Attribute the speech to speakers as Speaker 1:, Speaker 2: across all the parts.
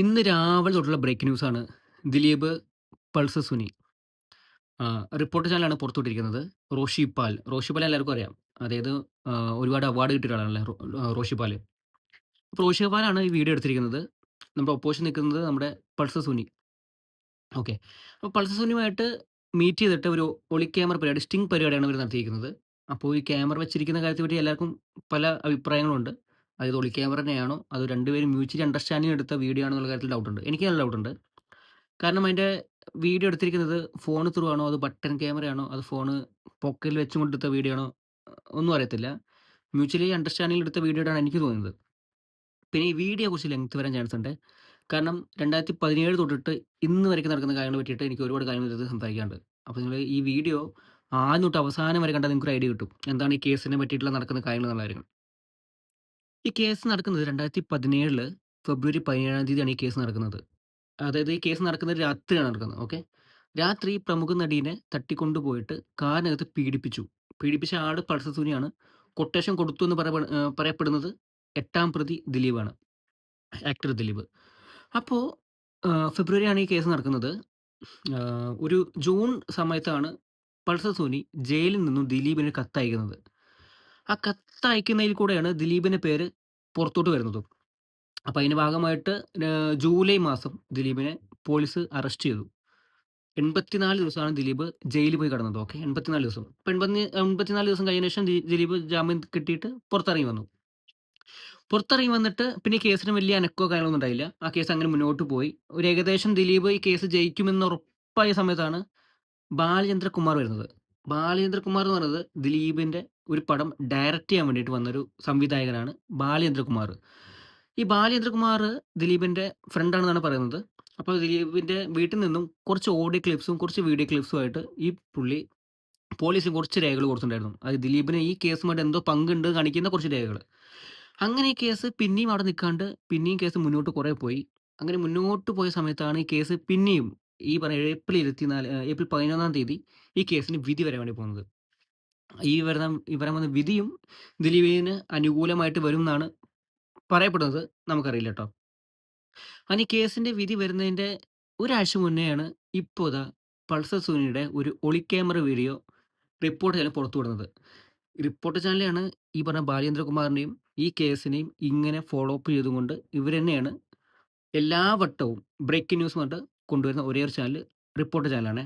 Speaker 1: ഇന്ന് രാവിലെ തൊട്ടുള്ള ബ്രേക്ക് ന്യൂസാണ്. Dileep Pulsar Suni. Report reporter ചാനലാണ് പുറത്തുവിട്ടിരിക്കുന്നത്. റോഷി പാൽ. റോഷി പാൽ എല്ലാവർക്കും അറിയാം. അതായത് ഒരുപാട് അവാർഡ് കിട്ടിയ ഒരാളാണല്ലേ റോ റോഷി. അപ്പോൾ റോഷി പാലാണ് ഈ വീഡിയോ എടുത്തിരിക്കുന്നത്. നമ്മുടെ ഒപ്പോസിഷൻ നിൽക്കുന്നത് നമ്മുടെ പൾസർ സുനി. ഓക്കെ. അപ്പോൾ പൾസർ സുനിയുമായിട്ട് മീറ്റ് ചെയ്തിട്ട് ഒരു ഒളി ക്യാമറ പരിപാടി, സ്റ്റിംഗ് പരിപാടിയാണ് ഇവർ നടത്തിയിരിക്കുന്നത്. അപ്പോൾ ഈ ക്യാമറ വെച്ചിരിക്കുന്ന കാര്യത്തെ പറ്റി എല്ലാവർക്കും പല അഭിപ്രായങ്ങളുണ്ട്. അതായത് ഒളി ക്യാമറ തന്നെയാണോ? അതോ രണ്ടുപേരും മ്യൂച്വലി അണ്ടർസ്റ്റാൻഡിങ് എടുത്ത വീഡിയോ ആണോ എന്നുള്ള കാര്യത്തിൽ ഡൗട്ടുണ്ട്. എനിക്ക് നല്ല ഡൗട്ടുണ്ട്. കാരണം അതിന്റെ വീഡിയോ എടുത്തിരിക്കുന്നത് ഫോൺ ത്രൂ ആണോ? അത് ബട്ടൺ ക്യാമറയാണോ? അത് ഫോണ് പോക്കറ്റിൽ വെച്ച് കൊണ്ടെടുത്ത വീഡിയോ ആണോ? ഒന്നും അറിയത്തില്ല. മ്യൂച്വലി അണ്ടർസ്റ്റാൻഡിങ് എടുത്ത വീഡിയോ എനിക്ക് തോന്നുന്നത്. പിന്നെ ഈ വീഡിയോ കുറിച്ച് ലെങ്ത് വരാൻ ചാൻസ് ഉണ്ട്. കാരണം 2017 തൊട്ടിട്ട് ഇന്ന് വരയ്ക്ക് നടക്കുന്ന കാര്യങ്ങളെ പറ്റിയിട്ട് എനിക്ക് ഒരുപാട് കാര്യങ്ങൾ ഇത് സംസാരിക്കാനുണ്ട്. അപ്പോൾ നിങ്ങൾ ഈ വീഡിയോ ആദ്യം തൊട്ട് അവസാനം വരെ കണ്ടാൽ നിങ്ങൾക്ക് ഒരു ഐഡിയ കിട്ടും. എന്താണ് ഈ കേസിനെ പറ്റിയിട്ടുള്ള നടക്കുന്ന കാര്യങ്ങൾ എന്നുള്ള കാര്യങ്ങൾ. ഈ കേസ് നടക്കുന്നത് 2017 ഫെബ്രുവരി 17 തീയതിയാണ് ഈ കേസ് നടക്കുന്നത്. അതായത് ഈ കേസ് നടക്കുന്നത് രാത്രിയാണ് നടക്കുന്നത്. ഓക്കെ. രാത്രി പ്രമുഖ നടീനെ തട്ടിക്കൊണ്ടുപോയിട്ട് കാറിനകത്ത് പീഡിപ്പിച്ചു. പീഡിപ്പിച്ച ആൾ പൾസർ സുനിയാണ്. കൊട്ടേഷൻ കൊടുത്തു എന്ന് പറയപ്പെടുന്നത് എട്ടാം പ്രതി ദിലീപാണ്. ആക്ടർ ദിലീപ്. അപ്പോ ആഹ് ഫെബ്രുവരിയാണ് ഈ കേസ് നടക്കുന്നത്. ഒരു ജൂൺ സമയത്താണ് പൾസർ ജയിലിൽ നിന്നും ദിലീപിന് കത്തയക്കുന്നത്. ആ കത്തയക്കുന്നതിൽ കൂടെയാണ് ദിലീപിന്റെ പേര് പുറത്തോട്ട് വരുന്നതും. അപ്പം അതിന്റെ ഭാഗമായിട്ട് ജൂലൈ മാസം ദിലീപിനെ പോലീസ് അറസ്റ്റ് ചെയ്തു. 84 ദിവസമാണ് ദിലീപ് ജയിലിൽ പോയി കിടന്നത്. ഓക്കെ. 84 ദിവസം. അപ്പോൾ 80 84 ദിവസം കഴിഞ്ഞ ശേഷം ദിലീപ് ജാമ്യം കിട്ടിയിട്ട് പുറത്തിറങ്ങി വന്നു. പുറത്തിറങ്ങി വന്നിട്ട് പിന്നെ കേസിന് വലിയ അനക്കോ കാര്യങ്ങളൊന്നും ഉണ്ടായില്ല. ആ കേസ് അങ്ങനെ മുന്നോട്ട് പോയി. ഒരു ഏകദേശം ദിലീപ് ഈ കേസ് ജയിക്കുമെന്ന് ഉറപ്പായ സമയത്താണ് ബാലചന്ദ്രകുമാർ വരുന്നത്. ബാലചന്ദ്രകുമാർ എന്ന് പറയുന്നത് ദിലീപിന്റെ ഒരു പടം ഡയറക്റ്റ് ചെയ്യാൻ വേണ്ടിയിട്ട് വന്നൊരു സംവിധായകനാണ് ബാലേന്ദ്രകുമാർ ഈ ബാലേന്ദ്രകുമാർ ദിലീപിന്റെ ഫ്രണ്ടാണെന്നാണ് പറയുന്നത്. അപ്പോൾ ദിലീപിന്റെ വീട്ടിൽ നിന്നും കുറച്ച് ഓഡിയോ ക്ലിപ്സും കുറച്ച് വീഡിയോ ക്ലിപ്സും ആയിട്ട് ഈ പുള്ളി പോലീസിന് കുറച്ച് രേഖകൾ കൊടുത്തിട്ടുണ്ടായിരുന്നു. അത് ദിലീപിന് ഈ കേസുമായിട്ട് എന്തോ പങ്കുണ്ട് കാണിക്കുന്ന കുറച്ച് രേഖകൾ. അങ്ങനെ ഈ കേസ് പിന്നെയും അവിടെ നിൽക്കാണ്ട് പിന്നെയും കേസ് മുന്നോട്ട് കുറേ പോയി. അങ്ങനെ മുന്നോട്ട് പോയ സമയത്താണ് ഈ കേസ് പിന്നെയും ഈ പറഞ്ഞ ഏപ്രിൽ ഇരുപത്തിനാല് ഏപ്രിൽ 11 തീയതി ഈ കേസിന് വിധി വരാൻ വേണ്ടി പോകുന്നത്. ഈ വരുന്ന ഈ വരാൻ വന്ന വിധിയും ദിലീപിന് അനുകൂലമായിട്ട് വരും എന്നാണ് പറയപ്പെടുന്നത്. നമുക്കറിയില്ല കേട്ടോ അങ്ങനെ കേസിന്റെ വിധി വരുന്നതിന്റെ ഒരാഴ്ച മുന്നെയാണ് ഇപ്പോൾ ഇതാ പൾസർ സൂനിയുടെ ഒരു ഒളി ക്യാമറ വീഡിയോ റിപ്പോർട്ട് ചാനൽ പുറത്തു വിടുന്നത് റിപ്പോർട്ട് ചാനലാണ് ഈ പറഞ്ഞ ബാലചന്ദ്രകുമാറിനെയും ഈ കേസിനെയും ഇങ്ങനെ ഫോളോ അപ്പ് ചെയ്തുകൊണ്ട് ഇവർ തന്നെയാണ് എല്ലാ വട്ടവും ബ്രേക്കിംഗ് ന്യൂസ് പറഞ്ഞിട്ട് കൊണ്ടുവരുന്ന ഒരേ ഒരു ചാനൽ റിപ്പോർട്ട് ചാനലാണ്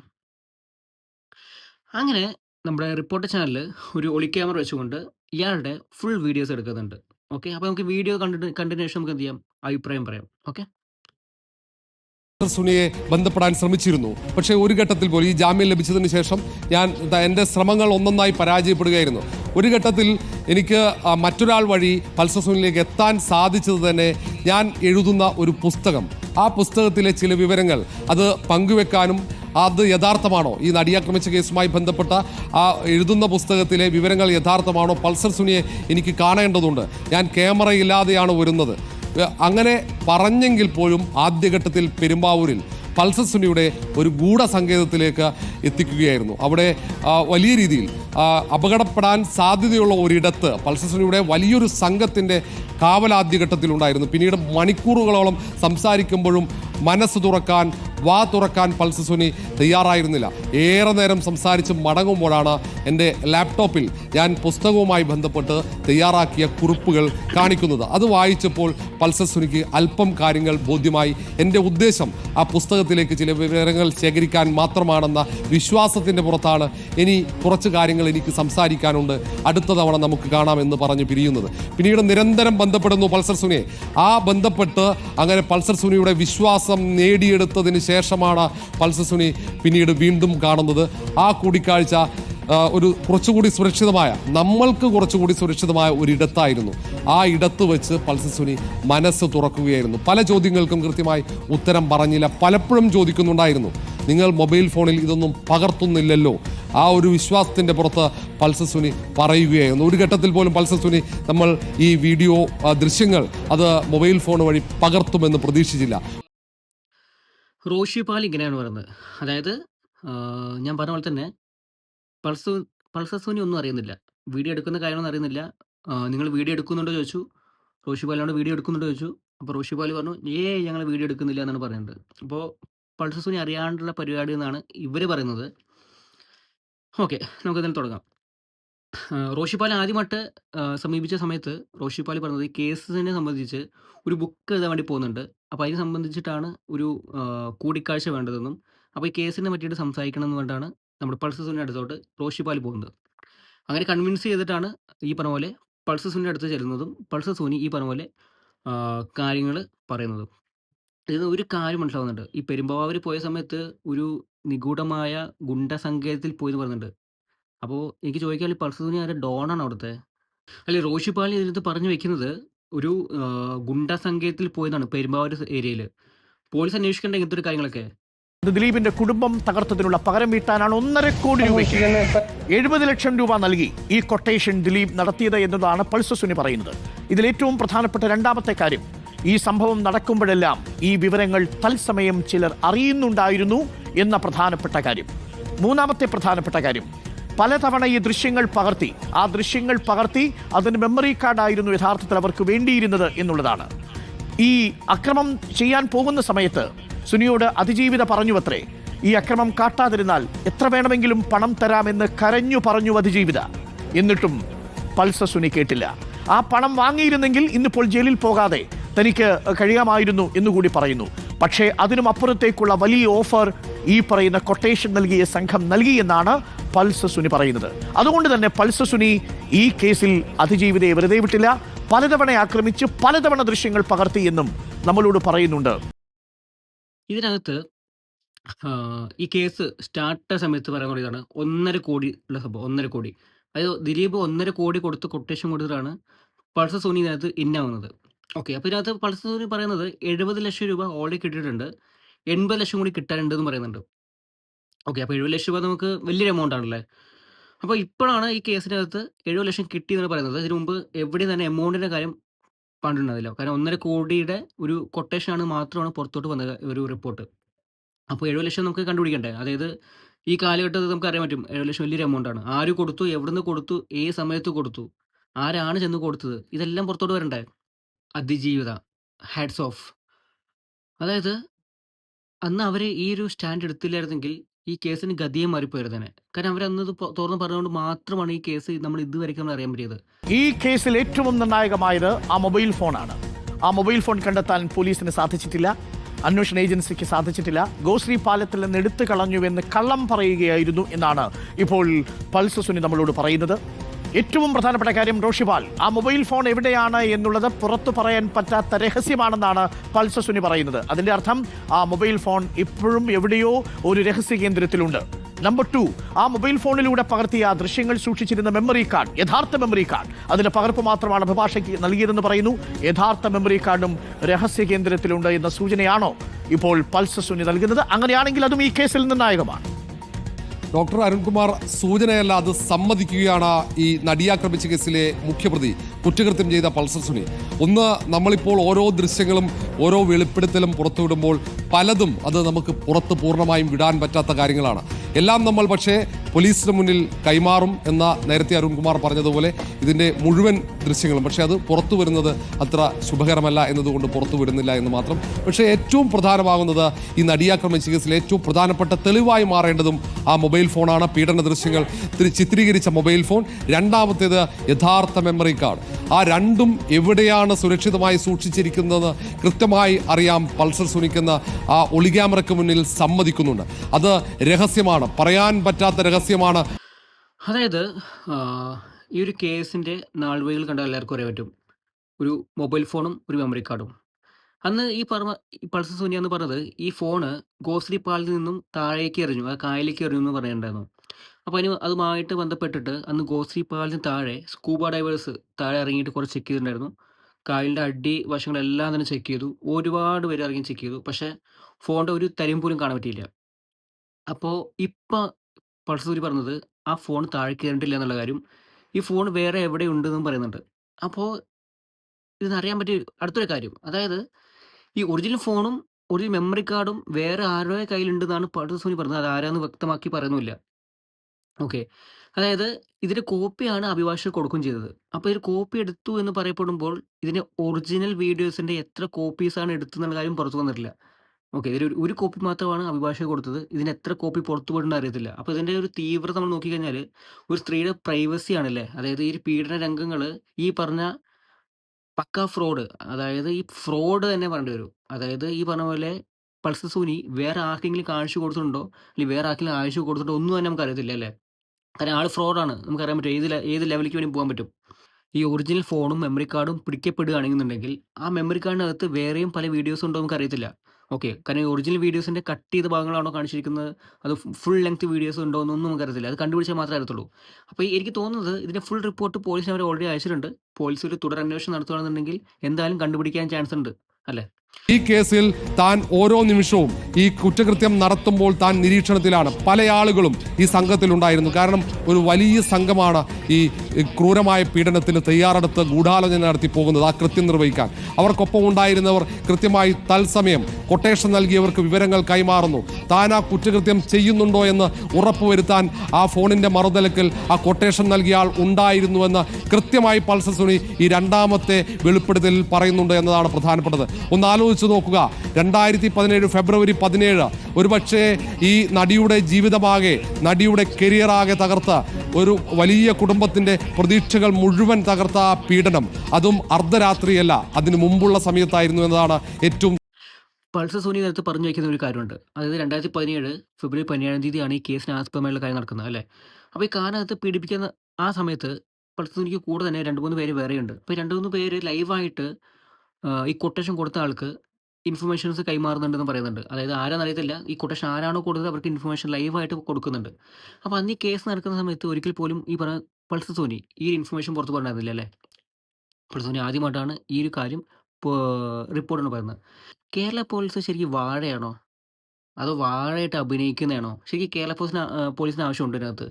Speaker 1: അങ്ങനെ നമ്മുടെ റിപ്പോർട്ട് ചാനലിൽ ഒരു ഒളി ക്യാമറ വെച്ചുകൊണ്ട് ഇയാളുടെ ഫുൾ വീഡിയോസ് എടുക്കുന്നുണ്ട്. ഓക്കെ. അപ്പോൾ നമുക്ക് വീഡിയോ കണ്ടിട്ട് കണ്ടതിന് ശേഷം നമുക്ക് എന്ത് ചെയ്യാം? അഭിപ്രായം പറയാം. ഓക്കെ.
Speaker 2: സുനിയെ ബന്ധപ്പെടാൻ ശ്രമിച്ചിരുന്നു. പക്ഷേ ഒരു ഘട്ടത്തിൽ പോലും ഈ ജാമ്യം ലഭിച്ചതിന് ശേഷം ഞാൻ എന്റെ ശ്രമങ്ങൾ ഒന്നൊന്നായി പരാജയപ്പെടുകയായിരുന്നു. ഒരു ഘട്ടത്തിൽ എനിക്ക് മറ്റൊരാൾ വഴി പൾസർ സുനിലേക്ക് എത്താൻ സാധിച്ചത് തന്നെ ഞാൻ എഴുതുന്ന ഒരു പുസ്തകം. ആ പുസ്തകത്തിലെ ചില വിവരങ്ങൾ അത് പങ്കുവെക്കാനും അത് യഥാർത്ഥമാണോ? ഈ നടിയാക്രമിച്ച കേസുമായി ബന്ധപ്പെട്ട ആ എഴുതുന്ന പുസ്തകത്തിലെ വിവരങ്ങൾ യഥാർത്ഥമാണോ? പൾസർ സുനിയെ എനിക്ക് കാണേണ്ടതുണ്ട്. ഞാൻ ക്യാമറയില്ലാതെയാണ് വരുന്നത്. ഏഹ് അങ്ങനെ പറഞ്ഞെങ്കിൽ പോലും ആദ്യഘട്ടത്തിൽ പെരുമ്പാവൂരിൽ പൾസർ സുനിയുടെ ഒരു ഗൂഢസങ്കേതത്തിലേക്ക് എത്തിക്കുകയായിരുന്നു. അവിടെ വലിയ രീതിയിൽ അപകടപ്പെടാൻ സാധ്യതയുള്ള ഒരിടത്ത് പൾസസുനിയുടെ വലിയൊരു സംഘത്തിന്റെ കാവലാദ്യഘട്ടത്തിലുണ്ടായിരുന്നു പിന്നീട് മണിക്കൂറുകളോളം സംസാരിക്കുമ്പോഴും മനസ്സ് തുറക്കാൻ വാ തുറക്കാൻ പൾസസുനി തയ്യാറായിരുന്നില്ല. ഏറെ നേരം സംസാരിച്ച് മടങ്ങുമ്പോഴാണ് എന്റെ ലാപ്ടോപ്പിൽ ഞാൻ പുസ്തകവുമായി ബന്ധപ്പെട്ട് തയ്യാറാക്കിയ കുറിപ്പുകൾ കാണിക്കുന്നത്. അത് വായിച്ചപ്പോൾ പൾസസുനിക്ക് അല്പം കാര്യങ്ങൾ ബോധ്യമായി. എന്റെ ഉദ്ദേശം ആ പുസ്തകത്തിലേക്ക് ചില വിവരങ്ങൾ ശേഖരിക്കാൻ മാത്രമാണെന്ന വിശ്വാസത്തിന്റെ പുറത്താണ്. ഇനി കുറച്ച് കാര്യങ്ങൾ എനിക്ക് സംസാരിക്കാനുണ്ട്. അടുത്ത തവണ നമുക്ക് കാണാം എന്ന് പറഞ്ഞ് പിരിയുന്നത്. പിന്നീട് നിരന്തരം ബന്ധപ്പെടുന്നു പൾസർ സുനിയെ. ആ ബന്ധപ്പെട്ട് അങ്ങനെ പൾസർ സുനിയുടെ വിശ്വാസം നേടിയെടുത്തതിന് ശേഷമാണ് പൾസർ സുനി പിന്നീട് വീണ്ടും കാണുന്നത്. ആ കൂടിക്കാഴ്ച ഒരു കുറച്ചുകൂടി സുരക്ഷിതമായ നമ്മൾക്ക് കുറച്ചുകൂടി സുരക്ഷിതമായ ഒരിടത്തായിരുന്നു. ആ ഇടത്ത് വെച്ച് പൾസസുനി മനസ്സ് തുറക്കുകയായിരുന്നു. പല ചോദ്യങ്ങൾക്കും കൃത്യമായി ഉത്തരം പറഞ്ഞില്ല. പലപ്പോഴും ചോദിക്കുന്നുണ്ടായിരുന്നു. നിങ്ങൾ മൊബൈൽ ഫോണിൽ ഇതൊന്നും പകർത്തുന്നില്ലല്ലോ. ആ ഒരു വിശ്വാസത്തിന്റെ പുറത്ത് പൾസസുനി പറയുകയായിരുന്നു. ഒരു ഘട്ടത്തിൽ പോലും പൾസസുനി നമ്മൾ ഈ വീഡിയോ ദൃശ്യങ്ങൾ അത് മൊബൈൽ ഫോൺ വഴി പകർത്തുമെന്ന് പ്രതീക്ഷിച്ചില്ല.
Speaker 1: റോഷി പാൽ ഇങ്ങനെയാണ് പറയുന്നത്. അതായത് ഞാൻ പറഞ്ഞ പോലെ തന്നെ പൾസു പൾസർ സോനി ഒന്നും അറിയുന്നില്ല. വീഡിയോ എടുക്കുന്ന കാര്യമൊന്നും അറിയുന്നില്ല. ആഹ് നിങ്ങൾ വീഡിയോ എടുക്കുന്നുണ്ടോ ചോദിച്ചു. റോഷി വീഡിയോ എടുക്കുന്നുണ്ടോ ചോദിച്ചു. അപ്പോൾ റോഷി പാൽ പറഞ്ഞു ഏ ഞങ്ങൾ വീഡിയോ എടുക്കുന്നില്ല എന്നാണ് പറയുന്നത് അപ്പോൾ പൾസർ സോനി അറിയാണ്ടുള്ള പരിപാടി എന്നാണ് ഇവർ പറയുന്നത് ഓക്കെ നമുക്ക് ഇതിൽ തുടങ്ങാം റോഷി റോഷിപ്പാൽ ആദ്യമായിട്ട് സമീപിച്ച സമയത്ത് റോഷിപ്പാൽ പറഞ്ഞത് ഈ കേസിനെ സംബന്ധിച്ച് ഒരു ബുക്ക് എഴുതാൻ വേണ്ടി പോകുന്നുണ്ട് അപ്പോൾ അതിനെ സംബന്ധിച്ചിട്ടാണ് ഒരു കൂടിക്കാഴ്ച വേണ്ടതെന്നും അപ്പോൾ ഈ കേസിനെ പറ്റിയിട്ട് സംസാരിക്കണം എന്ന് നമ്മുടെ പൾസ് സുനിന്റെ അടുത്തോട്ട് റോഷിപ്പാൽ പോകുന്നത്. അങ്ങനെ കൺവിൻസ് ചെയ്തിട്ടാണ് ഈ പറഞ്ഞ പോലെ പൾസ് സുനിന്റെ അടുത്ത് ചെല്ലുന്നതും പൾസ് സുനി ഈ പറഞ്ഞ പോലെ കാര്യങ്ങൾ പറയുന്നതും. ഇതിൽ ഒരു കാര്യം മനസ്സിലാവുന്നുണ്ട്. ഈ പെരുമ്പാവൂർ പോയ സമയത്ത് ഒരു നിഗൂഢമായ ഗുണ്ട സങ്കേതത്തിൽ പോയി എന്ന് പറയുന്നുണ്ട്. അപ്പോൾ എനിക്ക് ചോദിക്കാൻ പൾസ് സുനി ആരുടെ ഡോണാണ് അവിടുത്തെ? അല്ലെ റോഷിപ്പാൽ ഇതിനകത്ത് പറഞ്ഞു വെക്കുന്നത് ഒരു ഗുണ്ട സങ്കേതത്തിൽ പോയതാണ് പെരുമ്പാവൂർ ഏരിയയിൽ പോലീസ് അന്വേഷിക്കേണ്ട ഇങ്ങനത്തെ ഒരു കാര്യങ്ങളൊക്കെ?
Speaker 3: ദിലീപിന്റെ കുടുംബം തകർത്തതിനുള്ള പകരം വീട്ടാനാണ് ഒന്നര കോടി രൂപയ്ക്ക് എഴുപത് ലക്ഷം രൂപ നൽകി ഈ കൊട്ടേഷൻ ദിലീപ് നടത്തിയത് എന്നതാണ് പൾസസുനി പറയുന്നത്. ഇതിൽ ഏറ്റവും പ്രധാനപ്പെട്ട രണ്ടാമത്തെ കാര്യം ഈ സംഭവം നടക്കുമ്പോഴെല്ലാം ഈ വിവരങ്ങൾ തത്സമയം ചിലർ അറിയുന്നുണ്ടായിരുന്നു എന്ന പ്രധാനപ്പെട്ട കാര്യം. മൂന്നാമത്തെ പ്രധാനപ്പെട്ട കാര്യം പലതവണ ഈ ദൃശ്യങ്ങൾ പകർത്തി ആ ദൃശ്യങ്ങൾ പകർത്തി അതിന് മെമ്മറി കാർഡായിരുന്നു യഥാർത്ഥത്തിൽ അവർക്ക് വേണ്ടിയിരുന്നത് എന്നുള്ളതാണ്. ഈ അക്രമം ചെയ്യാൻ പോകുന്ന സമയത്ത് സുനിയോട് അതിജീവിത പറഞ്ഞുവത്രേ. ഈ അക്രമം കാട്ടാതിരുന്നാൽ എത്ര വേണമെങ്കിലും പണം തരാമെന്ന് കരഞ്ഞു പറഞ്ഞു അതിജീവിത. എന്നിട്ടും പൾസ സുനി കേട്ടില്ല. ആ പണം വാങ്ങിയിരുന്നെങ്കിൽ ഇന്നിപ്പോൾ ജയിലിൽ പോകാതെ തനിക്ക് കഴിയാമായിരുന്നു എന്നുകൂടി പറയുന്നു. പക്ഷേ അതിനും അപ്പുറത്തേക്കുള്ള വലിയ ഓഫർ ഈ പറയുന്ന കൊട്ടേഷൻ നൽകിയ സംഘം നൽകിയെന്നാണ് പൾസ സുനി പറയുന്നത്. അതുകൊണ്ട് തന്നെ പൾസ സുനി ഈ കേസിൽ അതിജീവിതയെ വെറുതെ വിട്ടില്ല. പലതവണ ആക്രമിച്ച് പലതവണ ദൃശ്യങ്ങൾ പകർത്തി എന്നും നമ്മളോട് പറയുന്നുണ്ട്.
Speaker 1: ഇതിനകത്ത് ഈ കേസ് സ്റ്റാർട്ട് സമയത്ത് പറയാൻ തുടങ്ങിയതാണ് ഒന്നര കോടി ഉള്ള സംഭവം ഒന്നര കോടി. അതായത് ദിലീപ് ഒന്നര കോടി കൊടുത്ത് കൊട്ടേഷൻ കൊടുത്തിട്ടാണ് പൾസർ സോണി ഇതിനകത്ത് ഇന്നാവുന്നത് ഓക്കെ അപ്പോൾ ഇതിനകത്ത് പൾസർ സോണി പറയുന്നത് എഴുപത് ലക്ഷം രൂപ ഓൾറെഡി കിട്ടിയിട്ടുണ്ട്. എൺപത് ലക്ഷം കൂടി കിട്ടാനുണ്ട് എന്ന് പറയുന്നുണ്ട്. ഓക്കെ എഴുപത് ലക്ഷം രൂപ നമുക്ക് വലിയൊരു എമൗണ്ട് ആണല്ലേ? അപ്പോൾ ഇപ്പോഴാണ് ഈ കേസിനകത്ത് എഴുപത് ലക്ഷം കിട്ടിയെന്നാണ് പറയുന്നത്. ഇതിനു മുമ്പ് എവിടെയും തന്നെ എമൗണ്ടിന്റെ കാര്യം പറഞ്ഞിട്ടുണ്ടാവില്ല കാരണം ഒന്നര കോടിയുടെ ഒരു കൊട്ടേഷനാണ് മാത്രമാണ് പുറത്തോട്ട് വന്നത് ഒരു റിപ്പോർട്ട് അപ്പോൾ എഴുപത് ലക്ഷം നമുക്ക് കണ്ടുപിടിക്കണ്ടേ? അതായത് ഈ കാലഘട്ടത്തിൽ നമുക്ക് അറിയാൻ പറ്റും ഏഴു ലക്ഷം വലിയൊരു എമൗണ്ട് ആണ്. ആര് കൊടുത്തു എവിടുന്ന് കൊടുത്തു ഏത് സമയത്ത് കൊടുത്തു ആരാണ് ചെന്ന് കൊടുത്തത് ഇതെല്ലാം പുറത്തോട്ട് വരണ്ടേ? അതിജീവിത ഹാഡ്സ് ഓഫ് അതായത് അന്ന് അവർ ഈ ഒരു സ്റ്റാൻഡ് എടുത്തില്ലായിരുന്നെങ്കിൽ ഈ കേസിന് ഗതിയെ തന്നെ. കാരണം അവരന്ന് ഇത് പൊ- തുറന്ന് പറഞ്ഞുകൊണ്ട് മാത്രമാണ് ഈ കേസ് നമ്മൾ ഇതുവരെ നമ്മൾ അറിയാൻ പറ്റിയത്.
Speaker 3: ഈ കേസിൽ ഏറ്റവും നിർണായകമായത് ആ മൊബൈൽ ഫോണാണ്. ആ മൊബൈൽ ഫോൺ കണ്ടെത്താൻ പോലീസിന് സാധിച്ചിട്ടില്ല. അന്വേഷണ ഏജൻസിക്ക് സാധിച്ചിട്ടില്ല. ഗോശ്രീ പാലത്തിൽ നിന്ന് എടുത്തു കളഞ്ഞുവെന്ന് കള്ളം പറയുകയായിരുന്നു എന്നാണ് ഇപ്പോൾ പൾസ് സുനി നമ്മളോട് പറയുന്നത്. ഏറ്റവും പ്രധാനപ്പെട്ട കാര്യം റോഷിപാൽ ആ മൊബൈൽ ഫോൺ എവിടെയാണ് എന്നുള്ളത് പുറത്തു പറയാൻ പറ്റാത്ത രഹസ്യമാണെന്നാണ് പൾസസുനി പറയുന്നത്. അതിന്റെ അർത്ഥം ആ മൊബൈൽ ഫോൺ ഇപ്പോഴും എവിടെയോ ഒരു രഹസ്യ കേന്ദ്രത്തിലുണ്ട്. നമ്പർ ടു ആ മൊബൈൽ ഫോണിലൂടെ പകർത്തിയ ദൃശ്യങ്ങൾ സൂക്ഷിച്ചിരുന്ന മെമ്മറി കാർഡ് യഥാർത്ഥ മെമ്മറി കാർഡ് അതിന്റെ പകർപ്പ് മാത്രമാണ് അഭിഭാഷയ്ക്ക് നൽകിയതെന്ന് പറയുന്നു. യഥാർത്ഥ മെമ്മറി കാർഡും രഹസ്യ കേന്ദ്രത്തിലുണ്ട് എന്ന സൂചനയാണോ ഇപ്പോൾ പൾസസുനി നൽകുന്നത്? അങ്ങനെയാണെങ്കിൽ അതും ഈ കേസിൽ നിർണായകമാണ്.
Speaker 2: ഡോക്ടർ അരുൺകുമാർ സൂചനയല്ല അത് സമ്മതിക്കുകയാണ് ഈ നടിയാക്രമിച്ച കേസിലെ മുഖ്യപ്രതി. കുറ്റകൃത്യം ചെയ്ത പൾസർ സുനി. ഒന്ന് നമ്മളിപ്പോൾ ഓരോ ദൃശ്യങ്ങളും ഓരോ വെളിപ്പെടുത്തലും പുറത്തുവിടുമ്പോൾ പലതും അത് നമുക്ക് പുറത്ത് പൂർണമായും വിടാൻ പറ്റാത്ത കാര്യങ്ങളാണ്. എല്ലാം നമ്മൾ പക്ഷേ പോലീസിന് മുന്നിൽ കൈമാറും എന്ന നേരത്തെ അരുൺകുമാർ പറഞ്ഞതുപോലെ ഇതിന്റെ മുഴുവൻ ദൃശ്യങ്ങളും. പക്ഷേ അത് പുറത്തു വരുന്നത് അത്ര ശുഭകരമല്ല എന്നതുകൊണ്ട് പുറത്തു വിടുന്നില്ല എന്ന് മാത്രം. പക്ഷേ ഏറ്റവും പ്രധാനമാകുന്നത് ഈ നടിയാക്രമ കേസിൽ ഏറ്റവും പ്രധാനപ്പെട്ട തെളിവായി മാറേണ്ടതും ആ മൊബൈൽ ഫോണാണ്. പീഡന ദൃശ്യങ്ങൾ ചിത്രീകരിച്ച മൊബൈൽ ഫോൺ. രണ്ടാമത്തേത് യഥാർത്ഥ മെമ്മറി കാർഡ്. ആ രണ്ടും എവിടെയാണ് സുരക്ഷിതമായി സൂക്ഷിച്ചിരിക്കുന്നത്? കൃത്യമായി അറിയാം പൾസർ സുനിക്കുന്ന ആ ഒളിക്യാമറയ്ക്ക് മുന്നിൽ സമ്മതിക്കുന്നുണ്ട്. അത് രഹസ്യമാണ്. പറയാൻ പറ്റാത്ത രഹസ്യമാണ്.
Speaker 1: അതായത് ഈ ഒരു കേസിന്റെ നാൾവഴികൾ കണ്ടാൽ എല്ലാവർക്കും അറിയാൻ പറ്റും. ഒരു മൊബൈൽ ഫോണും ഒരു മെമ്മറി കാർഡും അന്ന് ഈ പറഞ്ഞ പൾസർ സോനിയ എന്ന് പറഞ്ഞത് ഈ ഫോണ് ഗോസ്ലി പാളിൽ നിന്നും താഴേക്ക് എറിഞ്ഞു അത് കായലിലേക്ക് എറിഞ്ഞു എന്ന് പറയുന്നുണ്ടായിരുന്നു അപ്പോൾ അതിന് അതുമായിട്ട് ബന്ധപ്പെട്ടിട്ട് അന്ന് ഗോശ്രീ പാലിന് താഴെ സ്കൂബ ഡൈവേഴ്സ് താഴെ ഇറങ്ങിയിട്ട് കുറച്ച് ചെക്ക് ചെയ്തിട്ടുണ്ടായിരുന്നു. കായലിന്റെ അടി വശങ്ങളെല്ലാം തന്നെ ചെക്ക് ചെയ്തു. ഒരുപാട് പേര് ഇറങ്ങി ചെക്ക് ചെയ്തു. പക്ഷേ ഫോണിന്റെ ഒരു തരിയും പോലും കാണാൻ പറ്റിയില്ല. അപ്പോൾ ഇപ്പം പൾസൂരി പറഞ്ഞത് ആ ഫോൺ താഴെ കയറിയിട്ടില്ല എന്നുള്ള കാര്യം. ഈ ഫോൺ വേറെ എവിടെ ഉണ്ടെന്നും പറയുന്നുണ്ട്. അപ്പോൾ ഇതെന്നറിയാൻ പറ്റിയ അടുത്തൊരു കാര്യം. അതായത് ഈ ഒറിജിനൽ ഫോണും ഒറിജിനൽ മെമ്മറി കാർഡും വേറെ ആരുടെ കയ്യിലുണ്ടെന്നാണ് പൾസൂരി പറഞ്ഞത്. അത് ആരാന്ന് വ്യക്തമാക്കി പറയുന്നില്ല ഓക്കെ അതായത് ഇതിന്റെ കോപ്പിയാണ് അഭിഭാഷകർ കൊടുക്കുകയും ചെയ്തത്. അപ്പോൾ ഒരു കോപ്പി എടുത്തു എന്ന് പറയപ്പെടുമ്പോൾ ഇതിന്റെ ഒറിജിനൽ വീഡിയോസിന്റെ എത്ര കോപ്പീസാണ് എടുത്തതെന്നുള്ള കാര്യം പുറത്തു വന്നിട്ടില്ല. ഓക്കെ. ഇതിൽ ഒരു കോപ്പി മാത്രമാണ് അഭിഭാഷകർ കൊടുത്തത്. ഇതിന് എത്ര കോപ്പി പുറത്തു പോയിട്ടുണ്ട് അറിയത്തില്ല. അപ്പോൾ ഇതിന്റെ ഒരു തീവ്രത നമ്മൾ നോക്കിക്കഴിഞ്ഞാൽ ഒരു സ്ത്രീയുടെ പ്രൈവസി ആണല്ലേ. അതായത് ഈ പീഡന രംഗങ്ങൾ ഈ പറഞ്ഞ പക്ക ഫ്രോഡ് അതായത് ഈ ഫ്രോഡ് തന്നെ പറയേണ്ടി വരും. അതായത് ഈ പറഞ്ഞ പോലെ പൾസർ സുനി വേറെ ആർക്കെങ്കിലും കാണിച്ചു കൊടുത്തിട്ടുണ്ടോ, അല്ലെങ്കിൽ വേറെ ആർക്കെങ്കിലും അയച്ചു കൊടുത്തിട്ടുണ്ടോ ഒന്നും തന്നെ നമുക്കറിയത്തില്ല അല്ലേ. കാരണം ആൾ ഫ്രോഡാണ്. നമുക്കറിയാൻ പറ്റും ഏത് ഏത് ലെവലിലേക്ക് വേണ്ടി പോകാൻ പറ്റും. ഈ ഒറിജിനൽ ഫോണും മെമ്മറി കാർഡും പിടിക്കപ്പെടുകയാണെന്നുണ്ടെങ്കിൽ ആ മെമ്മറി കാർഡിനകത്ത് വേറെയും പല വീഡിയോസ് ഉണ്ടോ നമുക്ക് അറിയത്തില്ല ഓക്കെ. കാരണം ഒറിജിനൽ വീഡിയോസിന്റെ കട്ട് ചെയ്ത ഭാഗങ്ങളാണോ കാണിച്ചിരിക്കുന്നത്, അത് ഫുൾ ലെങ്ത് വീഡിയോസ് ഉണ്ടോ എന്നൊന്നും നമുക്കറിയത്തില്ല. അത് കണ്ടുപിടിച്ചാൽ മാത്രമേ അറിയത്തുള്ളൂ. അപ്പോൾ എനിക്ക് തോന്നുന്നത് ഇതിന്റെ ഫുൾ റിപ്പോർട്ട് പോലീസിന് അവർ ഓൾറെഡി അയച്ചിട്ടുണ്ട്. പോലീസ് ഒരു തുടർ അന്വേഷണം നടത്തുകയാണെന്നുണ്ടെങ്കിൽ എന്തായാലും കണ്ടുപിടിക്കാൻ ചാൻസ് ഉണ്ട്. അല്ലേ?
Speaker 2: ഈ കേസിൽ താൻ ഓരോ നിമിഷവും ഈ കുറ്റകൃത്യം നടത്തുമ്പോൾ താൻ നിരീക്ഷണത്തിലാണ്. പല ആളുകളും ഈ സംഘത്തിലുണ്ടായിരുന്നു. കാരണം ഒരു വലിയ സംഘമാണ് ഈ ക്രൂരമായ പീഡനത്തിന് തയ്യാറെടുത്ത് ഗൂഢാലോചന നടത്തി പോകുന്നത് ആ കൃത്യം നിർവഹിക്കാൻ. അവർക്കൊപ്പം ഉണ്ടായിരുന്നവർ കൃത്യമായി തത്സമയം കൊട്ടേഷൻ നൽകിയവർക്ക് വിവരങ്ങൾ കൈമാറുന്നു. താൻ ആ കുറ്റകൃത്യം ചെയ്യുന്നുണ്ടോ എന്ന് ഉറപ്പുവരുത്താൻ ആ ഫോണിന്റെ മറുതലക്കിൽ ആ കൊട്ടേഷൻ നൽകിയ ആൾ ഉണ്ടായിരുന്നുവെന്ന് കൃത്യമായി പൾസസുണി ഈ രണ്ടാമത്തെ വെളിപ്പെടുത്തലിൽ പറയുന്നുണ്ട് എന്നതാണ് പ്രധാനപ്പെട്ടത്. ഒന്ന് ആലോചിച്ച് നോക്കുക രണ്ടായിരത്തി പതിനേഴ് ഫെബ്രുവരി പതിനേഴ് ഒരുപക്ഷെ ഈ നടിയുടെ ജീവിതമാകെ നടിയുടെ കരിയറാകെ തകർത്ത ഒരു വലിയ കുടുംബത്തിന്റെ പ്രതീക്ഷകൾ മുഴുവൻ തകർത്ത ആ പീഡനം അതും അർദ്ധരാത്രിയല്ല അതിനു മുമ്പുള്ള സമയത്തായിരുന്നു എന്നതാണ് ഏറ്റവും
Speaker 1: പൾസർ സോണി നേരത്തെ പറഞ്ഞു വയ്ക്കുന്ന ഒരു കാര്യമുണ്ട്. അതായത് 2017 ഫെബ്രുവരി 17-ാം തീയതിയാണ് ഈ കേസിന് ആസ്പദമായുള്ള കാര്യം നടക്കുന്നത് അല്ലേ. അപ്പോൾ ഈ കാനകത്ത് പീഡിപ്പിക്കുന്ന ആ സമയത്ത് പൾസർ സോണിക്ക് കൂടെ തന്നെ 2, 3 പേര് വേറെയുണ്ട്. അപ്പോൾ രണ്ട് മൂന്ന് പേര് ലൈവായിട്ട് ഈ കൊട്ടേഷൻ കൊടുത്ത ആൾക്ക് ഇൻഫർമേഷൻസ് കൈമാറുന്നുണ്ടെന്ന് പറയുന്നുണ്ട്. അതായത് ആരാന്ന് അറിയത്തില്ല. ഈ കൊട്ടേഷൻ ആരാണോ കൊടുത്തത് അവർക്ക് ഇൻഫർമേഷൻ ലൈവായിട്ട് കൊടുക്കുന്നുണ്ട്. അപ്പോൾ അന്ന് ഈ കേസ് നടക്കുന്ന സമയത്ത് ഒരിക്കൽ പോലും ഈ പറഞ്ഞ പൾസ് സോനി ഈ ഇൻഫർമേഷൻ പുറത്ത് പറഞ്ഞിരുന്നില്ല അല്ലേ. പൾസ് സോനി ആദ്യമായിട്ടാണ് ഈ ഒരു കാര്യം റിപ്പോർട്ടാണ് പറയുന്നത്. കേരള പോലീസ് ശരിക്കും വാഴയാണോ? അതോ വാഴയായിട്ട് അഭിനയിക്കുന്നതാണോ? ശരിക്കും കേരള പോലീസിന് പോലീസിന് ആവശ്യമുണ്ടോ ഇതിനകത്ത്?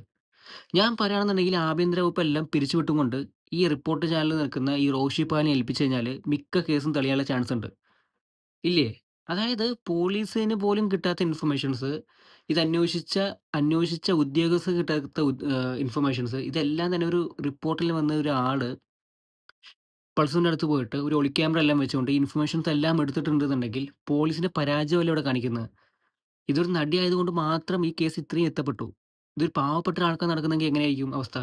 Speaker 1: ഞാൻ പറയുകയാണെന്നുണ്ടെങ്കിൽ ആഭ്യന്തര വകുപ്പ് എല്ലാം പിരിച്ചുവിട്ടും കൊണ്ട് ഈ റിപ്പോർട്ട് ചാനലിൽ നിൽക്കുന്ന ഈ റോഷി പാനി ഏൽപ്പിച്ചു കഴിഞ്ഞാൽ മിക്ക കേസും തെളിയാനുള്ള ചാൻസ് ഉണ്ട്. ഇല്ലേ? അതായത് പോലീസിന് പോലും കിട്ടാത്ത ഇൻഫർമേഷൻസ് ഇത് അന്വേഷിച്ച അന്വേഷിച്ച ഉദ്യോഗസ്ഥ കിട്ടാത്ത ഇൻഫർമേഷൻസ് ഇതെല്ലാം തന്നെ ഒരു റിപ്പോർട്ടിൽ വന്ന ഒരാൾ പൾസിന്റെ അടുത്ത് പോയിട്ട് ഒരു ഒളി ക്യാമറ എല്ലാം വെച്ചുകൊണ്ട് ഇൻഫർമേഷൻസ് എല്ലാം എടുത്തിട്ടുണ്ടെന്നുണ്ടെങ്കിൽ പോലീസിന്റെ പരാജയമല്ല ഇവിടെ കാണിക്കുന്നത്. ഇതൊരു നടി ആയതുകൊണ്ട് മാത്രം ഈ കേസ് ഇത്രയും എത്തപ്പെട്ടു. ഇതൊരു പാവപ്പെട്ട ഒരാൾക്ക് നടക്കുന്നെങ്കിൽ എങ്ങനെയായിരിക്കും അവസ്ഥ?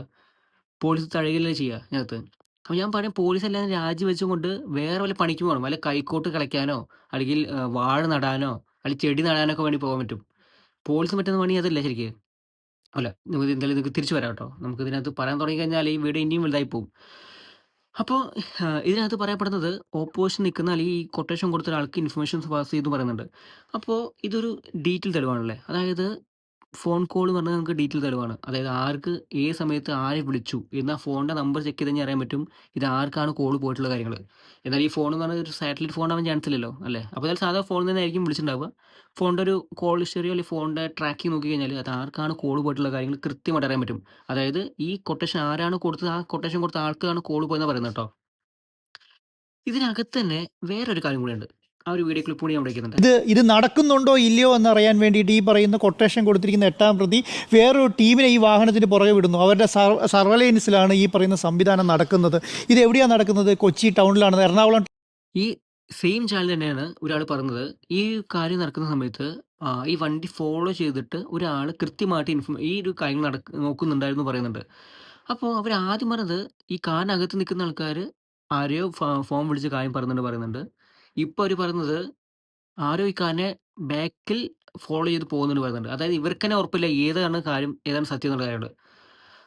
Speaker 1: പോലീസ് തഴകില്ല ചെയ്യുക അതിനകത്ത് അപ്പോൾ ഞാൻ പറയാം പോലീസ് എല്ലാം രാജിവെച്ചുകൊണ്ട് വേറെ വല്ല പണിക്ക് പോകണം. വല്ല കൈക്കോട്ട് കളിക്കാനോ അല്ലെങ്കിൽ വാഴ നടാനോ അല്ലെങ്കിൽ ചെടി നടാനോ ഒക്കെ വേണ്ടി പോകാൻ പറ്റും. പോലീസ് പറ്റുന്ന പണി അതല്ല ശരിക്ക്. അല്ല നമുക്ക് എന്തായാലും നിങ്ങൾക്ക് തിരിച്ചു വരാം കേട്ടോ. നമുക്ക് ഇതിനകത്ത് പറയാൻ തുടങ്ങിക്കഴിഞ്ഞാൽ ഈ വീട് ഇനിയും വലുതായി പോകും. അപ്പോൾ ഇതിനകത്ത് പറയപ്പെടുന്നത് ഓപ്പോസിഷൻ നിൽക്കുന്ന അല്ലെങ്കിൽ ഈ കൊട്ടേഷൻ കൊടുത്ത ഒരാൾക്ക് ഇൻഫർമേഷൻസ് പാസ് ചെയ്തു പറയുന്നുണ്ട്. അപ്പോൾ ഇതൊരു ഡീറ്റെയിൽ തെളിവാണല്ലേ. അതായത് ഫോൺ കോൾ എന്ന് പറഞ്ഞാൽ നമുക്ക് ഡീറ്റെയിൽ തെളിവാണ്. അതായത് ആർക്ക് ഏത് സമയത്ത് ആരെ വിളിച്ചു എന്നാൽ ഫോണിന്റെ നമ്പർ ചെക്ക് ചെയ്ത് അറിയാൻ പറ്റും. ഇത് ആർക്കാണ് കോൾ പോയിട്ടുള്ള കാര്യങ്ങൾ. എന്നാൽ ഈ ഫോൺ എന്ന് പറഞ്ഞാൽ ഒരു സാറ്റലൈറ്റ് ഫോൺ ആവാൻ ചാൻസ് ഇല്ലല്ലോ അല്ലേ. അപ്പോൾ അതായത് സാധാ ഫോണിൽ നിന്നായിരിക്കും വിളിച്ചിട്ടുണ്ടാവുക. ഫോണിന്റെ ഒരു കോൾ ഹിസ്റ്ററിയോ അല്ലെങ്കിൽ ഫോണിന്റെ ട്രാക്കിംഗ് നോക്കി കഴിഞ്ഞാൽ അത് ആർക്കാണ് കോൾ പോയിട്ടുള്ള കാര്യങ്ങൾ കൃത്യമായിട്ട് അറിയാൻ പറ്റും. അതായത് ഈ കൊട്ടേഷൻ ആരാണ് കൊടുത്തത് ആ കൊട്ടേഷൻ കൊടുത്ത ആൾക്കാണ് കോൾ പോയെന്ന് പറയുന്നത് കേട്ടോ. ഇതിനകത്ത് തന്നെ വേറൊരു കാര്യം കൂടിയുണ്ട്. ആ ഒരു വീഡിയോ ക്ലിപ്പ് കൂടി ഞാൻ.
Speaker 4: ഇത് ഇത് നടക്കുന്നുണ്ടോ ഇല്ലയോ എന്നറിയാൻ വേണ്ടിയിട്ട് ഈ പറയുന്ന കൊട്ടേഷൻ കൊടുത്തിരിക്കുന്ന എട്ടാം പ്രതി വേറൊരു ടീമിനെ ഈ വാഹനത്തിന് പുറകെ വിടുന്നു അവരുടെ സർ സർവലൈൻസിലാണ് ഈ പറയുന്ന സംവിധാനം നടക്കുന്നത് ഇത് എവിടെയാണ് നടക്കുന്നത് കൊച്ചി ടൗണിലാണ് എറണാകുളം
Speaker 1: ഈ സെയിം ചാനൽ തന്നെയാണ് ഒരാൾ പറഞ്ഞത്. ഈ കാര്യം നടക്കുന്ന സമയത്ത് ഈ വണ്ടി ഫോളോ ചെയ്തിട്ട് ഒരാൾ കൃത്യമായിട്ട് ഇൻഫോ ഈ ഒരു കാര്യം നടക്ക നോക്കുന്നുണ്ടായിരുന്നു പറയുന്നുണ്ട്. അപ്പോൾ അവർ ആദ്യം പറഞ്ഞത് ഈ കാറിനകത്ത് നിൽക്കുന്ന ആൾക്കാർ ആരെയോ ഫോം വിളിച്ച് കാര്യം പറയുന്നുണ്ട് പറയുന്നുണ്ട്. ഇപ്പോൾ അവർ പറയുന്നത് ആരോ ഈ ബാക്കിൽ ഫോളോ ചെയ്ത് പോകുന്നുണ്ട് പറയുന്നുണ്ട്. അതായത് ഇവർക്ക് തന്നെ ഉറപ്പില്ല ഏതാണ് കാര്യം ഏതാണ് സത്യം എന്നുള്ള കാര്യങ്ങൾ.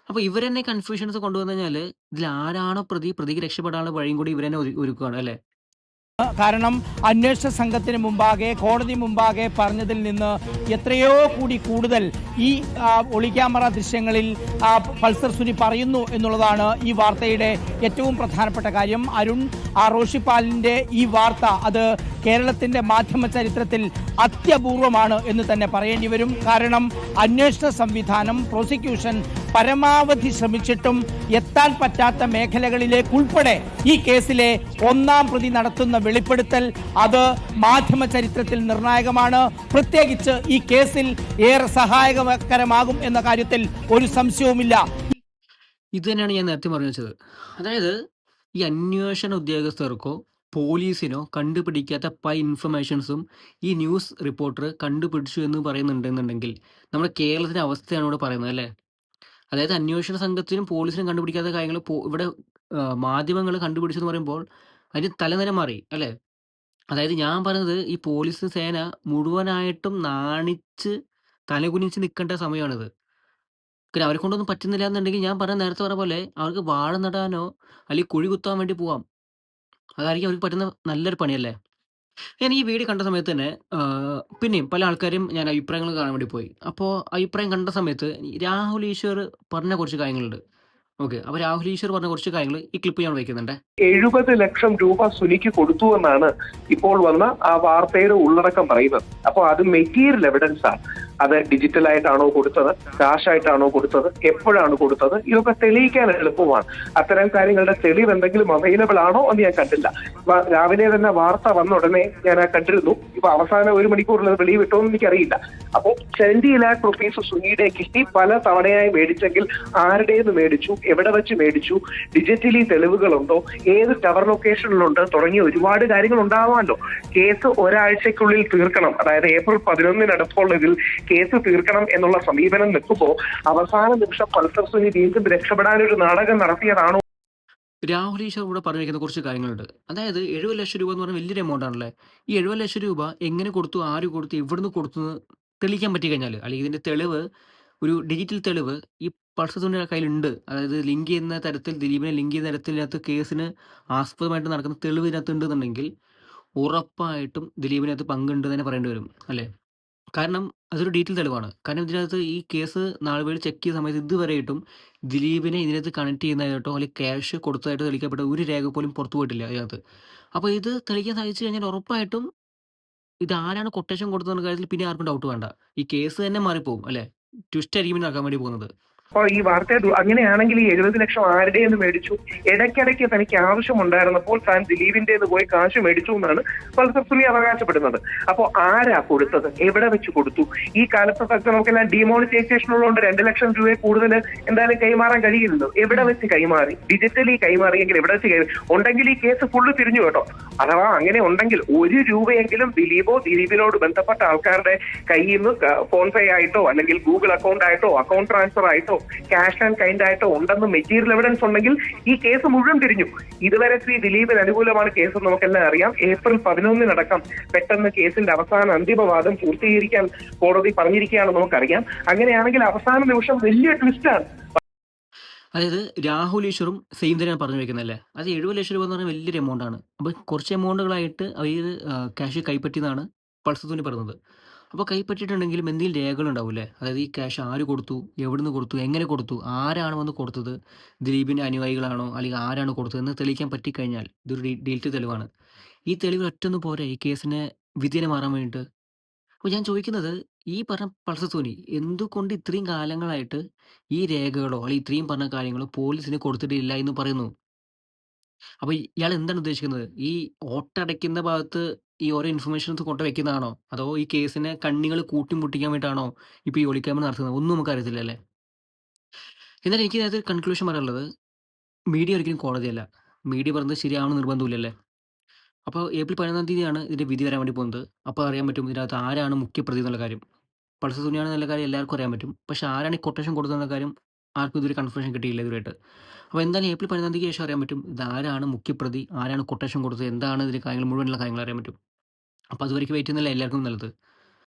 Speaker 1: അപ്പോൾ ഇവരെന്നെ കൺഫ്യൂഷൻസ് കൊണ്ടുവന്നു കഴിഞ്ഞാൽ ഇതിൽ ആരാണോ പ്രതി പ്രതിക്ക് രക്ഷപ്പെടാനുള്ള വഴിയും കൂടി ഇവരെന്നെ ഒരുക്കുകയാണ് അല്ലേ.
Speaker 5: കാരണം അന്വേഷണ സംഘത്തിന് മുമ്പാകെ കോടതി മുമ്പാകെ പറഞ്ഞതിൽ നിന്ന് എത്രയോ കൂടി കൂടുതൽ ഈ ഒളിക്യാമറ ദൃശ്യങ്ങളിൽ പൾസർ സുനി പറയുന്നു എന്നുള്ളതാണ് ഈ വാർത്തയുടെ ഏറ്റവും പ്രധാനപ്പെട്ട കാര്യം. അരുൺ ആ റോഷിപ്പാലിന്റെ ഈ വാർത്ത അത് കേരളത്തിന്റെ മാധ്യമ ചരിത്രത്തിൽ അത്യപൂർവമാണ് എന്ന് തന്നെ പറയേണ്ടി വരും. കാരണം അന്വേഷണ സംവിധാനം പ്രോസിക്യൂഷൻ പരമാവധി ശ്രമിച്ചിട്ടും എത്താൻ പറ്റാത്ത മേഖലകളിലേക്ക് ഉൾപ്പെടെ ഈ കേസിലെ ഒന്നാം പ്രതി നടത്തുന്ന വെളിപ്പെടുത്തൽ അത് മാധ്യമ ചരിത്രത്തിൽ നിർണായകമാണ്. പ്രത്യേകിച്ച് ഈ കേസിൽ ഏറെ സഹായകരമാകും എന്ന കാര്യത്തിൽ ഒരു സംശയവുമില്ല.
Speaker 1: ഇത് തന്നെയാണ് ഞാൻ നേരത്തെ പറഞ്ഞു വെച്ചത്. അതായത് ഈ അന്വേഷണ ഉദ്യോഗസ്ഥർക്കോ പോലീസിനോ കണ്ടുപിടിക്കാത്ത പല ഇൻഫർമേഷൻസും ഈ ന്യൂസ് റിപ്പോർട്ടർ കണ്ടുപിടിച്ചു എന്ന് പറയുന്നുണ്ടെന്നുണ്ടെങ്കിൽ നമ്മുടെ കേരളത്തിന്റെ അവസ്ഥയാണ് ഇവിടെ പറയുന്നത് അല്ലേ? അതായത് അന്വേഷണ സംഘത്തിനും പോലീസിനും കണ്ടുപിടിക്കാത്ത കാര്യങ്ങൾ ഇവിടെ മാധ്യമങ്ങൾ കണ്ടുപിടിച്ചെന്ന് പറയുമ്പോൾ അതിന് തലനിര മാറി അല്ലേ? അതായത് ഞാൻ പറഞ്ഞത് ഈ പോലീസ് സേന മുഴുവനായിട്ടും നാണിച്ച് തലകുനിച്ച് നിൽക്കേണ്ട സമയമാണിത്. പിന്നെ അവരെ കൊണ്ടൊന്നും പറ്റുന്നില്ല എന്നുണ്ടെങ്കിൽ ഞാൻ പറഞ്ഞ നേരത്തെ പറഞ്ഞ പോലെ അവർക്ക് വാഴ നടാനോ അല്ലെങ്കിൽ കുഴി കുത്താൻ വേണ്ടി പോവാം. അതായിരിക്കും അവർക്ക് പറ്റുന്ന നല്ലൊരു പണിയല്ലേ? ഞാൻ ഈ വീഡിയോ കണ്ട സമയത്ത് തന്നെ പിന്നെയും പല ആൾക്കാരും ഞാൻ അഭിപ്രായങ്ങൾ കാണാൻ വേണ്ടി പോയി. അപ്പോൾ അഭിപ്രായം കണ്ട സമയത്ത് രാഹുൽ ഈശ്വർ പറഞ്ഞ കുറച്ച് കാര്യങ്ങളുണ്ട്. ഓക്കെ അപ്പൊ രാഹുൽ ഈശ്വർ പറഞ്ഞ കുറച്ച് കാര്യങ്ങൾ ഈ ക്ലിപ്പ് ഞാൻ വയ്ക്കുന്നുണ്ട്.
Speaker 6: എഴുപത് ലക്ഷം രൂപ സുനിക്ക് കൊടുത്തു എന്നാണ് ഇപ്പോൾ വന്ന ആ വാർത്തയുടെ ഉള്ളടക്കം പറയുന്നത്. അപ്പോൾ അത് മെറ്റീരിയൽ എവിഡൻസ് ആണ്. അത് ഡിജിറ്റലായിട്ടാണോ കൊടുത്തത് കാഷ് ആയിട്ടാണോ കൊടുത്തത് എപ്പോഴാണ് കൊടുത്തത് ഇതൊക്കെ തെളിയിക്കാൻ എളുപ്പമാണ്. അത്തരം കാര്യങ്ങളുടെ തെളിവ് എന്തെങ്കിലും അവൈലബിൾ ആണോ എന്ന് ഞാൻ കണ്ടില്ല. രാവിലെ തന്നെ വാർത്ത വന്ന ഉടനെ ഞാൻ ആ കണ്ടിരുന്നു. ഇപ്പൊ അവസാന ഒരു മണിക്കൂറിൽ വെളിയിൽ വിട്ടോ എന്ന് എനിക്കറിയില്ല. അപ്പോൾ സെവന്റി ലാക്ക് റുപ്പീസ് സുനിയുടെ കിട്ടി. പല തവണയായി മേടിച്ചെങ്കിൽ ആരുടേന്ന് മേടിച്ചു? എവിടെ വെച്ച് മേടിച്ചു? ഡിജിറ്റലി തെളിവുകളുണ്ടോ? ഏത് ടവർ ലൊക്കേഷനിലുണ്ട് തുടങ്ങിയ ഒരുപാട് കാര്യങ്ങൾ ഉണ്ടാവാമല്ലോ. കേസ് ഒരാഴ്ചക്കുള്ളിൽ തീർക്കണം. അതായത് ഏപ്രിൽ പതിനൊന്നിനടുപ്പുള്ള ഇതിൽ കേസ് തീർക്കണം എന്നുള്ള സമീപനം നിൽക്കുമ്പോൾ അവസാന നിമിഷം പൾസർ സുനി വീണ്ടും രക്ഷപ്പെടാൻ ഒരു നാടകം നടത്തിയതാണോ?
Speaker 1: രാഹുൽ ഈശ്വർ ഇവിടെ പറഞ്ഞിരിക്കുന്ന കുറച്ച് കാര്യങ്ങളുണ്ട്. അതായത് എഴുപത് ലക്ഷം രൂപ എന്ന് പറഞ്ഞാൽ വലിയൊരു എമൗണ്ട് ആണല്ലേ? ഈ എഴുപത് ലക്ഷം രൂപ എങ്ങനെ കൊടുത്തു ആര് കൊടുത്തു എവിടുന്ന് കൊടുത്തു തെളിയിക്കാൻ പറ്റി കഴിഞ്ഞാൽ അല്ലെങ്കിൽ ഇതിന്റെ തെളിവ് ഒരു ഡിജിറ്റൽ തെളിവ് ഈ പൾസറിന്റെ കയ്യിലുണ്ട്. അതായത് ലിങ്ക് ചെയ്യുന്ന തരത്തിൽ ദിലീപിനെ ലിങ്ക് ചെയ്യുന്ന തരത്തിൽ ഇതിനകത്ത് കേസിന് ആസ്പദമായിട്ട് നടക്കുന്ന തെളിവ് ഇതിനകത്ത് ഉണ്ടെന്നുണ്ടെങ്കിൽ ഉറപ്പായിട്ടും ദിലീപിനകത്ത് പങ്കുണ്ട് തന്നെ പറയേണ്ടി വരും അല്ലേ? കാരണം അതൊരു ഡീറ്റെയിൽ തെളിവാണ്. കാരണം ഇതിനകത്ത് ഈ കേസ് നാളെ പേര് ചെക്ക് ചെയ്ത സമയത്ത് ഇതുവരെയായിട്ടും ദിലീപിനെ ഇതിനകത്ത് കണക്ട് ചെയ്യുന്നതായിട്ടോ അല്ലെങ്കിൽ ക്യാഷ് കൊടുത്തതായിട്ട് തെളിക്കപ്പെട്ട ഒരു രേഖ പോലും പുറത്തു പോയിട്ടില്ല അതിനകത്ത്. അപ്പോൾ ഇത് തെളിയിക്കാൻ സാധിച്ചു കഴിഞ്ഞാൽ ഉറപ്പായിട്ടും ഇത് ആരാണ് കൊട്ടേഷൻ കൊടുത്തതെന്ന കാര്യത്തിൽ പിന്നെ ആർക്കും ഡൗട്ട് വേണ്ട. ഈ കേസ് തന്നെ മാറിപ്പോകും അല്ലേ? ട്വിസ്റ്റ് ആയിരിക്കും നടക്കാൻ വേണ്ടി പോകുന്നത്.
Speaker 6: അപ്പോൾ ഈ വാർത്ത അങ്ങനെയാണെങ്കിൽ ഈ എഴുപത് ലക്ഷം ആരുടെ എന്ന് മേടിച്ചു? ഇടയ്ക്കിടയ്ക്ക് തനിക്ക് ആവശ്യമുണ്ടായിരുന്നപ്പോൾ താൻ ദിലീപിന്റെ പോയി കാശ് മേടിച്ചു എന്നാണ് പൾസർ സുനി അവകാശപ്പെടുന്നത്. അപ്പോൾ ആരാ കൊടുത്തത്? എവിടെ വെച്ച് കൊടുത്തു? ഈ കാലത്തൊക്കെ നമുക്കെല്ലാം ഡിമോണിറ്റൈസേഷൻ ഉള്ളതുകൊണ്ട് രണ്ട് ലക്ഷം രൂപയെ കൂടുതൽ എന്തായാലും കൈമാറാൻ കഴിയില്ലല്ലോ എവിടെ വെച്ച് കൈമാറി? ഡിജിറ്റലി കൈമാറിയെങ്കിൽ എവിടെ വെച്ച് കൈമാറി? ഉണ്ടെങ്കിൽ ഈ കേസ് ഫുള്ള് തിരിഞ്ഞു കേട്ടോ. അഥവാ അങ്ങനെ ഉണ്ടെങ്കിൽ ഒരു രൂപയെങ്കിലും ദിലീപോ ദിലീപിനോട് ബന്ധപ്പെട്ട ആൾക്കാരുടെ കയ്യിൽ നിന്ന് ഫോൺ പേ ആയിട്ടോ അല്ലെങ്കിൽ ഗൂഗിൾ അക്കൗണ്ട് ആയിട്ടോ അക്കൗണ്ട് ട്രാൻസ്ഫർ ആയിട്ടോ ക്യാഷ് ആൻഡ് കൈൻഡ് ആയിട്ടോ ഉണ്ടെന്ന് മെറ്റീരിയൽ എവിഡൻസ് ഉണ്ടെങ്കിൽ ഈ കേസ് മുഴുവൻ തിരിഞ്ഞു. ഇതുവരെ ശ്രീ ദിലീപിന് അനുകൂലമാണ് കേസ് നമുക്കെല്ലാം അറിയാം. ഏപ്രിൽ പതിനൊന്നിനടക്കം പെട്ടെന്ന് കേസിന്റെ അവസാന അന്തിമവാദം പൂർത്തീകരിക്കാൻ കോടതി പറഞ്ഞിരിക്കുകയാണെന്ന് നമുക്കറിയാം. അങ്ങനെയാണെങ്കിൽ അവസാന നിമിഷം വലിയ ട്വിസ്റ്റാണ്
Speaker 1: അതായത് രാഹുൽ ഈശ്വറും സെയിം തന്നെയാണ് പറഞ്ഞു വെക്കുന്നതല്ലേ? അത് എഴുപത് ലക്ഷം രൂപ എന്ന് പറഞ്ഞാൽ വലിയൊരു എമൗണ്ട് ആണ്. അപ്പോൾ കുറച്ച് എമൗണ്ടുകളായിട്ട് അവർ ക്യാഷ് കൈപ്പറ്റിയെന്നാണ് പൾസത്തുനി പറയുന്നത് അപ്പോൾ കൈപ്പറ്റിയിട്ടുണ്ടെങ്കിലും എന്തെങ്കിലും രേഖകൾ ഉണ്ടാവില്ലേ? അതായത് ഈ ക്യാഷ് ആര് കൊടുത്തു? എവിടുന്ന് കൊടുത്തു? എങ്ങനെ കൊടുത്തു? ആരാണ് വന്ന് കൊടുത്തത്? ദിലീപിന്റെ അനുയായികളാണോ? അല്ലെങ്കിൽ ആരാണ് കൊടുത്തത്? എന്ന് തെളിയിക്കാൻ പറ്റിക്കഴിഞ്ഞാൽ ഇതൊരു ഡീറ്റെയിൽ തെളിവാണ്. ഈ തെളിവ് ഒറ്റൊന്നും പോരെ ഈ കേസിനെ വിധിനെ മാറാൻ വേണ്ടിയിട്ട്? അപ്പോൾ ഞാൻ ചോദിക്കുന്നത് ഈ പറഞ്ഞ പൾസർ സോനി എന്തുകൊണ്ട് ഇത്രയും കാലങ്ങളായിട്ട് ഈ രേഖകളോ അല്ലെങ്കിൽ ഇത്രയും പറഞ്ഞ കാര്യങ്ങളോ പോലീസിന് കൊടുത്തിട്ടില്ല എന്ന് പറയുന്നു? അപ്പോൾ ഇയാൾ എന്താണ് ഉദ്ദേശിക്കുന്നത്? ഈ ഓട്ടടയ്ക്കുന്ന ഭാഗത്ത് ഈ ഓരോ ഇൻഫർമേഷൻസ് കൊണ്ട് വെക്കുന്നതാണോ? അതോ ഈ കേസിനെ കണ്ണികൾ കൂട്ടിമുട്ടിക്കാൻ വേണ്ടിയിട്ടാണോ ഇപ്പോൾ ഈ ഒളിക്യാമറ നടത്തുന്നത്? ഒന്നും നമുക്ക് അറിയത്തില്ല അല്ലേ? എന്നാൽ എനിക്ക് ഇതിനകത്ത് കൺക്ലൂഷൻ പറയാനുള്ളത് മീഡിയ ഒരിക്കലും കോടതിയല്ല മീഡിയ പറയുന്നത് ശരിയാവണം നിർബന്ധമില്ലല്ലേ അപ്പോൾ ഏപ്രിൽ പതിനൊന്നാം തീയതിയാണ് ഇതിന്റെ വിധി വരാൻ വേണ്ടി പോകുന്നത്. അപ്പോൾ അറിയാൻ പറ്റും ഇതിനകത്ത് ആരാണ് മുഖ്യപ്രതി എന്നുള്ള കാര്യം. പൾസർ സുനിയാണ് എന്നുള്ള കാര്യം എല്ലാവർക്കും അറിയാൻ പറ്റും. പക്ഷേ ആരാണ് ഈ കൊട്ടേഷൻ കൊടുത്തതെന്ന കാര്യം ആർക്കും ഇതുവരെ കൺഫർമേഷൻ കിട്ടിയില്ല ഇതുവരെയായിട്ട്. അപ്പോൾ എന്തായാലും ഏപ്രിൽ പതിനൊന്നാം തീയതിക്ക് ശേഷം അറിയാൻ പറ്റും ഇതാരാണ് മുഖ്യപ്രതി ആരാണ് കൊട്ടേഷൻ കൊടുത്തത് എന്താണ് ഇതിന്റെ കാര്യങ്ങൾ മുഴുവനുള്ള കാര്യങ്ങൾ അറിയാൻ പറ്റും. അപ്പോൾ അതുവരേക്കും വെയിറ്റ് ചെയ്യുന്നില്ല എല്ലാവർക്കും നല്ലത്.